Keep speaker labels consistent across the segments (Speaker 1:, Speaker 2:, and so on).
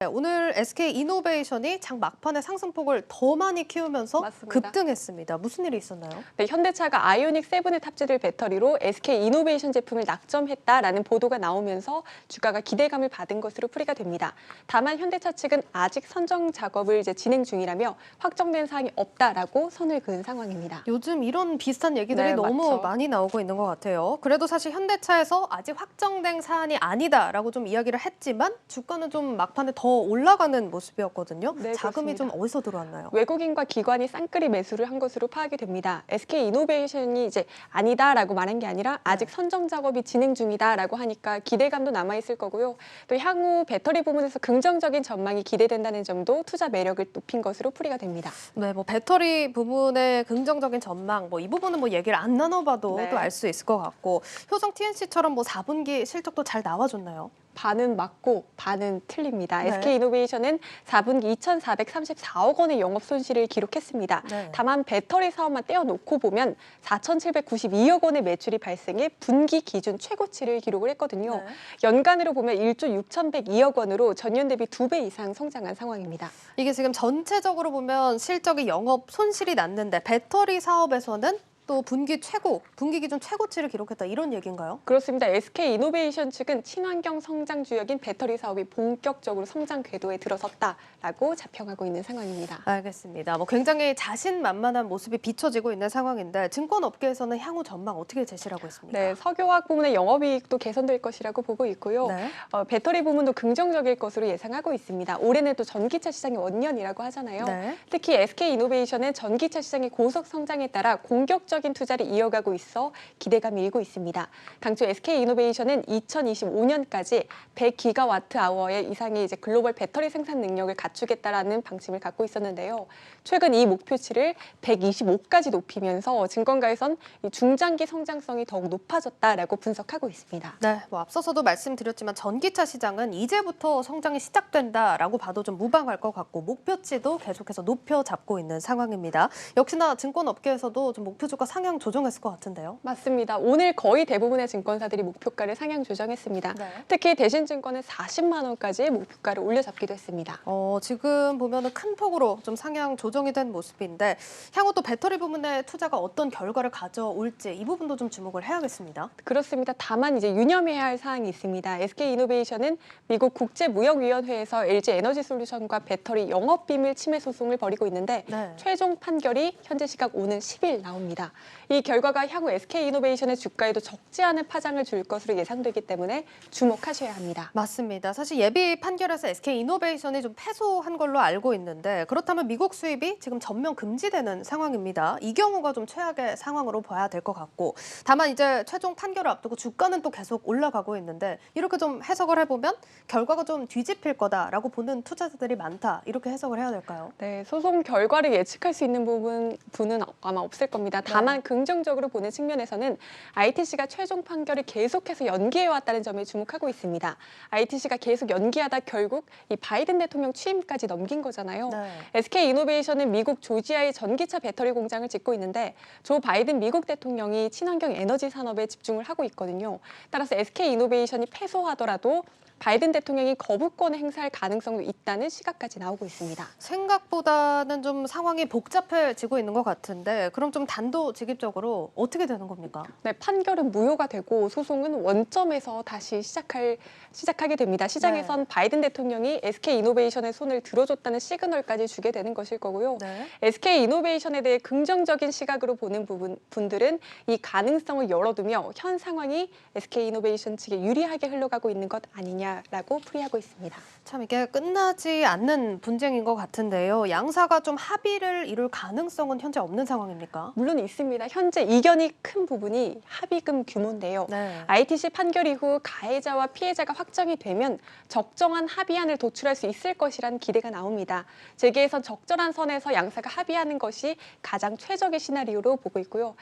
Speaker 1: 네, 오늘 SK 이노베이션이 장 막판에 상승폭을 더 많이 키우면서
Speaker 2: 맞습니다.
Speaker 1: 급등했습니다. 무슨 일이 있었나요?
Speaker 2: 네, 현대차가 아이오닉 7에 탑재될 배터리로 SK 이노베이션 제품을 낙점했다라는 보도가 나오면서 주가가 기대감을 받은 것으로 풀이가 됩니다. 다만 현대차 측은 아직 선정 작업을 이제 진행 중이라며 확정된 사항이 없다라고 선을 그은 상황입니다.
Speaker 1: 요즘 이런 비슷한 얘기들이
Speaker 2: 네,
Speaker 1: 너무
Speaker 2: 맞죠.
Speaker 1: 많이 나오고 있는 것 같아요. 그래도 사실 현대차에서 아직 확정된 사안이 아니다라고 좀 이야기를 했지만 주가는 좀 막판에 더 올라가는 모습이었거든요.
Speaker 2: 네,
Speaker 1: 자금이
Speaker 2: 그렇습니다.
Speaker 1: 좀 어디서 들어왔나요?
Speaker 2: 외국인과 기관이 쌍끌이 매수를 한 것으로 파악이 됩니다. SK 이노베이션이 이제 아니다라고 말한 게 아니라 아직 선정 작업이 진행 중이다라고 하니까 기대감도 남아 있을 거고요. 또 향후 배터리 부문에서 긍정적인 전망이 기대된다는 점도 투자 매력을 높인 것으로 풀이가 됩니다.
Speaker 1: 네, 뭐 배터리 부분의 긍정적인 전망, 뭐 이 부분은 뭐 얘기를 안 나눠봐도
Speaker 2: 네.
Speaker 1: 또알 수 있을 것 같고 효성 TNC처럼 뭐 4분기 실적도 잘 나와줬나요?
Speaker 2: 반은 맞고 반은 틀립니다.
Speaker 1: 네.
Speaker 2: SK 이노베이션은 4분기 2,434억 원의 영업 손실을 기록했습니다.
Speaker 1: 네.
Speaker 2: 다만 배터리 사업만 떼어놓고 보면 4,792억 원의 매출이 발생해 분기 기준 최고치를 기록을 했거든요.
Speaker 1: 네.
Speaker 2: 연간으로 보면 1조 6,102억 원으로 전년 대비 두 배 이상 성장한 상황입니다.
Speaker 1: 이게 지금 전체적으로 보면 실적이 영업 손실이 났는데 배터리 사업에서는 또 분기 최고, 분기 기준 최고치를 기록했다 이런 얘기인가요?
Speaker 2: 그렇습니다. SK 이노베이션 측은 친환경 성장 주역인 배터리 사업이 본격적으로 성장 궤도에 들어섰다라고 자평하고 있는 상황입니다.
Speaker 1: 알겠습니다. 뭐 굉장히 자신만만한 모습이 비춰지고 있는 상황인데 증권 업계에서는 향후 전망 어떻게 제시하고 있습니까?
Speaker 2: 네, 석유화학 부문의 영업이익도 개선될 것이라고 보고 있고요.
Speaker 1: 네.
Speaker 2: 어, 배터리 부문도 긍정적일 것으로 예상하고 있습니다. 올해는 또 전기차 시장의 원년이라고 하잖아요.
Speaker 1: 네.
Speaker 2: 특히 SK 이노베이션은 전기차 시장의 고속 성장에 따라 공격적 인 투자를 이어가고 있어 기대감이 일고 있습니다. 당초 SK 이노베이션은 2025년까지 100기가와트 아워의 이상의 이제 글로벌 배터리 생산 능력을 갖추겠다라는 방침을 갖고 있었는데요. 최근 이 목표치를 125까지 높이면서 증권가에선 이 중장기 성장성이 더욱 높아졌다라고 분석하고 있습니다.
Speaker 1: 네, 뭐 앞서서도 말씀드렸지만 전기차 시장은 이제부터 성장이 시작된다라고 봐도 좀 무방할 것 같고 목표치도 계속해서 높여 잡고 있는 상황입니다. 역시나 증권 업계에서도 좀 목표 주가 상향 조정했을 것 같은데요.
Speaker 2: 맞습니다. 오늘 거의 대부분의 증권사들이 목표가를 상향 조정했습니다.
Speaker 1: 네.
Speaker 2: 특히 대신증권은 40만 원까지 목표가를 올려잡기도 했습니다.
Speaker 1: 어, 지금 보면은 큰 폭으로 좀 상향 조정이 된 모습인데 향후 또 배터리 부문의 투자가 어떤 결과를 가져올지 이 부분도 좀 주목을 해야겠습니다.
Speaker 2: 그렇습니다. 다만 이제 유념해야 할 사항이 있습니다. SK 이노베이션은 미국 국제무역위원회에서 LG 에너지솔루션과 배터리 영업 비밀 침해 소송을 벌이고 있는데
Speaker 1: 네.
Speaker 2: 최종 판결이 현재 시각 오는 10일 나옵니다. 이 결과가 향후 SK 이노베이션의 주가에도 적지 않은 파장을 줄 것으로 예상되기 때문에 주목하셔야 합니다.
Speaker 1: 맞습니다. 사실 예비 판결에서 SK 이노베이션이 좀 패소한 걸로 알고 있는데 그렇다면 미국 수입이 지금 전면 금지되는 상황입니다. 이 경우가 좀 최악의 상황으로 봐야 될 것 같고 다만 이제 최종 판결을 앞두고 주가는 또 계속 올라가고 있는데 이렇게 좀 해석을 해보면 결과가 좀 뒤집힐 거다라고 보는 투자자들이 많다 이렇게 해석을 해야 될까요?
Speaker 2: 네, 소송 결과를 예측할 수 있는 부분 분은 아마 없을 겁니다. 다만 긍정적으로 보는 측면에서는 ITC가 최종 판결을 계속해서 연기해 왔다는 점에 주목하고 있습니다. ITC가 계속 연기하다 결국 이 바이든 대통령 취임까지 넘긴 거잖아요.
Speaker 1: 네.
Speaker 2: SK 이노베이션은 미국 조지아의 전기차 배터리 공장을 짓고 있는데 조 바이든 미국 대통령이 친환경 에너지 산업에 집중을 하고 있거든요. 따라서 SK 이노베이션이 패소하더라도 바이든 대통령이 거부권을 행사할 가능성도 있다는 시각까지 나오고 있습니다.
Speaker 1: 생각보다는 좀 상황이 복잡해지고 있는 것 같은데 그럼 좀 단도 직입적으로 어떻게 되는 겁니까?
Speaker 2: 네, 판결은 무효가 되고 소송은 원점에서 다시 시작할 시작하게 됩니다. 시장에선 바이든 대통령이 SK 이노베이션의 손을 들어줬다는 시그널까지 주게 되는 것일 거고요.
Speaker 1: 네.
Speaker 2: SK 이노베이션에 대해 긍정적인 시각으로 보는 부분, 분들은 이 가능성을 열어두며 현 상황이 SK 이노베이션 측에 유리하게 흘러가고 있는 것 아니냐라고 풀이하고 있습니다.
Speaker 1: 참 이게 끝나지 않는 분쟁인 것 같은데요. 양사가 좀 합의를 이룰 가능성은 현재 없는 상황입니까?
Speaker 2: 물론 있습니다. 현재 이견이 큰 부분이 합의금 규모인데요.
Speaker 1: 네.
Speaker 2: ITC 판결 이후 가해자와 피해자가 확정이 되면 적정한 합의안을 도출할 수 있을 것이란 기대가 나옵니다. 재계에선 적절한 선에서 양사가 합의하는 것이 가장 최적의 시나리오로 보고 있고요.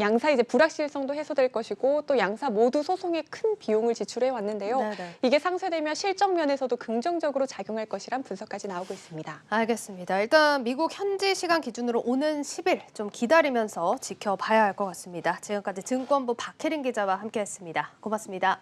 Speaker 2: 양사 이제 불확실성도 해소될 것이고 또 양사 모두 소송에 큰 비용을 지출해 왔는데요.
Speaker 1: 네네.
Speaker 2: 이게 상쇄되면 실적 면에서도 긍정적으로 작용할 것이란 분석까지 나오고 있습니다.
Speaker 1: 알겠습니다. 일단 미국 현지 시간 기준으로 오는 10일 좀 기다리면서 지켜봐야 할 것 같습니다. 지금까지 증권부 박혜린 기자와 함께했습니다. 고맙습니다.